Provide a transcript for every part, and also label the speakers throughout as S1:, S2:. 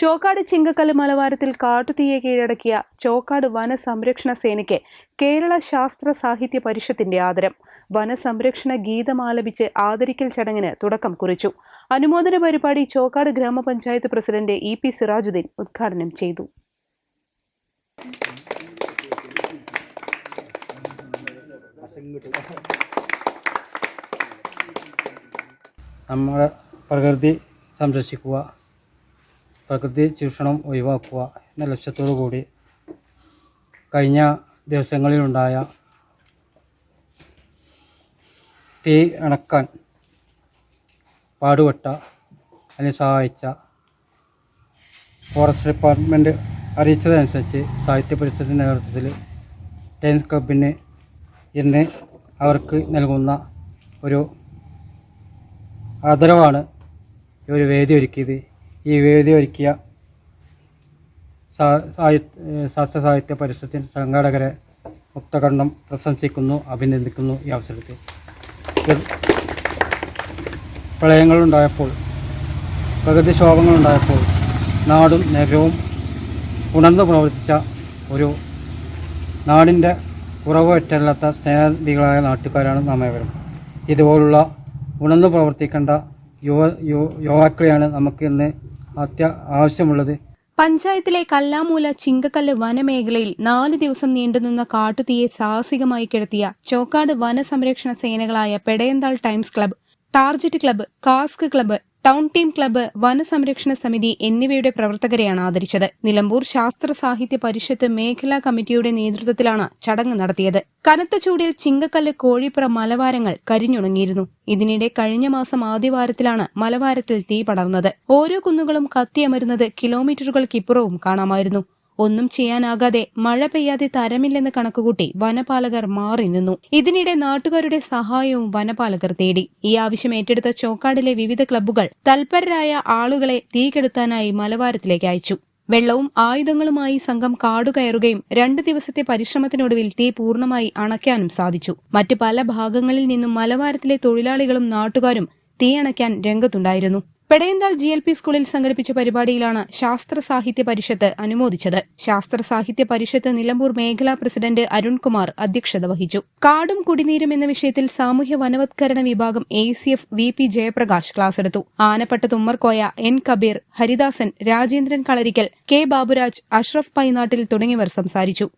S1: Chokkad Chinkakkallu മലവാരത്തിൽ കാട്ടുതീയെ കീഴടക്കിയ ചോക്കാട് വനസംരക്ഷണ സേനയ്ക്ക് കേരള ശാസ്ത്ര സാഹിത്യ പരിഷത്തിന്റെ ആദരം. വനസംരക്ഷണ ഗീതം ആലപിച്ച് ആദരിക്കൽ ചടങ്ങിന് തുടക്കം കുറിച്ചു. അനുമോദന പരിപാടി ചോക്കാട് ഗ്രാമപഞ്ചായത്ത് പ്രസിഡന്റ് ഇ പി സിറാജുദ്ദീൻ ഉദ്ഘാടനം ചെയ്തു.
S2: നമ്മുടെ പ്രകൃതി സംരക്ഷിക്കുക. പ്രകൃതി ചൂഷണം ഒഴിവാക്കുക എന്ന ലക്ഷ്യത്തോടു കൂടി കഴിഞ്ഞ ദിവസങ്ങളിലുണ്ടായ തീ അണക്കാൻ പാടുപെട്ട അതിനെ സഹായിച്ച ഫോറസ്റ്റ് ഡിപ്പാർട്ട്മെന്റ് അറിയിച്ചതനുസരിച്ച് സാഹിത്യ പരിസരത്തിന്റെ നേതൃത്വത്തിൽ ടെൻസ് ക്ലബിന് ഇന്ന് അവർക്ക് നൽകുന്ന ഒരു ആദരവാണ് ഒരു വേദി ഒരുക്കിയത്. ഈ വേദി ഒരുക്കിയ ശാസ്ത്ര സാഹിത്യ പരിഷത്തിന് സംഘാടകരെ മുക്തകണ്ഠം പ്രശംസിക്കുന്നു അഭിനന്ദിക്കുന്നു ഈ അവസരത്തിൽ. പ്രളയങ്ങളുണ്ടായപ്പോൾ പ്രകൃതിക്ഷോഭങ്ങളുണ്ടായപ്പോൾ നാടും നഗരവും ഉണർന്നു പ്രവർത്തിച്ച ഒരു നാടിന്റെ കുറവ് പറ്റല്ലാത്ത സ്നേഹനിധികളായ നാട്ടുകാരാണ് ഏവരും ഇതുപോലുള്ള ഉണർന്നു പ്രവർത്തിക്കേണ്ട യുവ യുവാക്കളെയാണ് നമുക്ക് ഇന്ന് അത്യ ആവശ്യമുള്ളത്.
S1: പഞ്ചായത്തിലെ കല്ലാമൂല ചിങ്കക്കല്ല് വനമേഖലയിൽ നാല് ദിവസം നീണ്ടുനിന്ന കാട്ടുതീയെ സാഹസികമായി കിടത്തിയ ചോക്കാട് വനസംരക്ഷണ സേനകളായ Pedayanthal times club target club cask club town team club വനസംരക്ഷണ സമിതി എന്നിവയുടെ പ്രവർത്തകരെയാണ് ആദരിച്ചത്. നിലമ്പൂർ ശാസ്ത്ര സാഹിത്യ പരിഷത്ത് മേഖലാ കമ്മിറ്റിയുടെ നേതൃത്വത്തിലാണ് ചടങ്ങ് നടത്തിയത്. കനത്ത ചൂടിൽ ചിങ്കക്കല്ല് കോഴിപ്പുറ മലവാരങ്ങൾ കരിഞ്ഞുണങ്ങിയിരുന്നു. ഇതിനിടെ കഴിഞ്ഞ മാസം ആദ്യവാരത്തിലാണ് മലവാരത്തിൽ തീ പടർന്നത്. ഓരോ കുന്നുകളും കത്തിയമരുന്നത് കിലോമീറ്ററുകൾക്കിപ്പുറവും കാണാമായിരുന്നു. ഒന്നും ചെയ്യാനാകാതെ മഴ പെയ്യാതെ തരമില്ലെന്ന് കണക്കുകൂട്ടി വനപാലകർ മാറി നിന്നു. ഇതിനിടെ നാട്ടുകാരുടെ സഹായവും വനപാലകർ തേടി. ഈ ആവശ്യം ഏറ്റെടുത്ത ചോക്കാടിലെ വിവിധ ക്ലബ്ബുകൾ തൽപരരായ ആളുകളെ തീകെടുത്താനായി മലബാരത്തിലേക്ക് അയച്ചു. വെള്ളവും ആയുധങ്ങളുമായി സംഘം കാടുകയറുകയും രണ്ടു ദിവസത്തെ പരിശ്രമത്തിനൊടുവിൽ തീ പൂർണമായി അണയ്ക്കാനും സാധിച്ചു. മറ്റു പല ഭാഗങ്ങളിൽ നിന്നും മലവാരത്തിലെ തൊഴിലാളികളും നാട്ടുകാരും തീയണയ്ക്കാൻ രംഗത്തുണ്ടായിരുന്നു. പെടയന്താൾ ജി എൽ പി സ്കൂളിൽ സംഘടിപ്പിച്ച പരിപാടിയിലാണ് ശാസ്ത്ര സാഹിത്യ പരിഷത്ത് അനുമോദിച്ചത്. ശാസ്ത്ര സാഹിത്യ പരിഷത്ത് നിലമ്പൂർ മേഖലാ പ്രസിഡന്റ് അരുൺകുമാർ അധ്യക്ഷത വഹിച്ചു. കാടും കുടിനീരും എന്ന വിഷയത്തിൽ സാമൂഹ്യ വനവത്കരണ വിഭാഗം A C F V P Jayaprakash class എടുത്തു. ആനപ്പെട്ട തുമ്മർകോയ എൻ കബീർ ഹരിദാസൻ രാജേന്ദ്രൻ കളരിക്കൽ കെ ബാബുരാജ് അഷ്റഫ് പൈനാട്ടിൽ തുടങ്ങിയവർ സംസാരിച്ചു.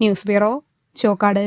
S1: News bureau Chokkad.